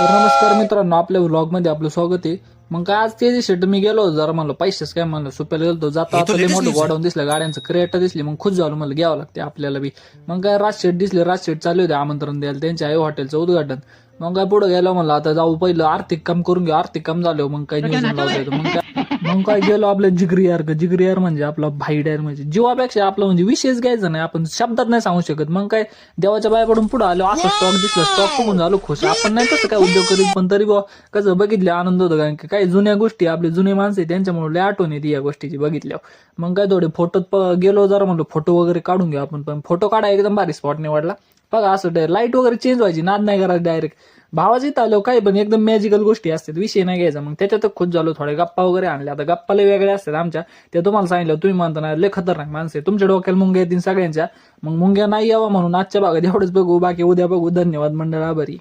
तर नमस्कार मित्रांनो आपल्या व्लॉगमध्ये आपलं स्वागत आहे. मग काय आज ते दिवशी मी गेलो जरा म्हणलं पैसेच काय म्हणलं सुप्याला गेलो. जाता आता लय मोठं गोडाऊन दिसलं गाड्यांचं क्रेटा दिसली मग खुश झालो मला घ्यावं लागते आपल्याला बी. मग काय राजशेट दिसले राजशेट चालू होते आमंत्रण द्यायला त्यांच्या आई हॉटेलचं उद्घाटन. मग काय पुढे गेलो म्हणलं आता जाऊ पहिलं आर्थिक काम करून घेऊ आर्थिक काम झालं मग काय नियोजन लावता मग काय? मग काय गेलो आपलं जिगरी यार का? जिगरी यार म्हणजे आपला भाई डायर म्हणजे. जीवापेक्षा आपला म्हणजे विशेष घ्यायचा नाही आपण शब्दात नाही सांगू शकत. मग काय देवाच्या बायाकडून पुढे आलो असं स्टॉक दिसला स्टॉक बघून झालो खुश. आपण नाही तसं काय उद्योग करीत पण तरी बुवा कसं बघितले आनंद होतो. कारण की काही जुन्या गोष्टी आपले जुने माणसं त्यांच्यामुळे लय आठवण येते या गोष्टीची बघितल्यावर. मग काय थोडे फोटोत गेलो जरा म्हणलं फोटो वगैरे काढून घेऊ आपण. पण फोटो काढा एकदम भारी स्पॉट निवडला. बघा असं लाइट वगैरे चेंज व्हायची नाद नाही करायची डायरेक्ट भावाच इथं आलो काय पण एकदम मॅजिकल गोष्टी असतात विषय नाही घ्यायचा. मग त्याच्यात खुश झालो थोडे गप्पा वगैरे आणले आता गप्पा लय वेगळ्या असतात आमच्या. ते तुम्हाला सांगितलं तुम्ही म्हणता ना लय खतरनाक माणसं आहे. तुमच्या डोक्याला मुंग्या येतील सगळ्यांच्या. मग मुंग्या नाही यावा म्हणून आजच्या भागात एवढंच बघू बाकी उद्या बघू. धन्यवाद मंडळ आभारी.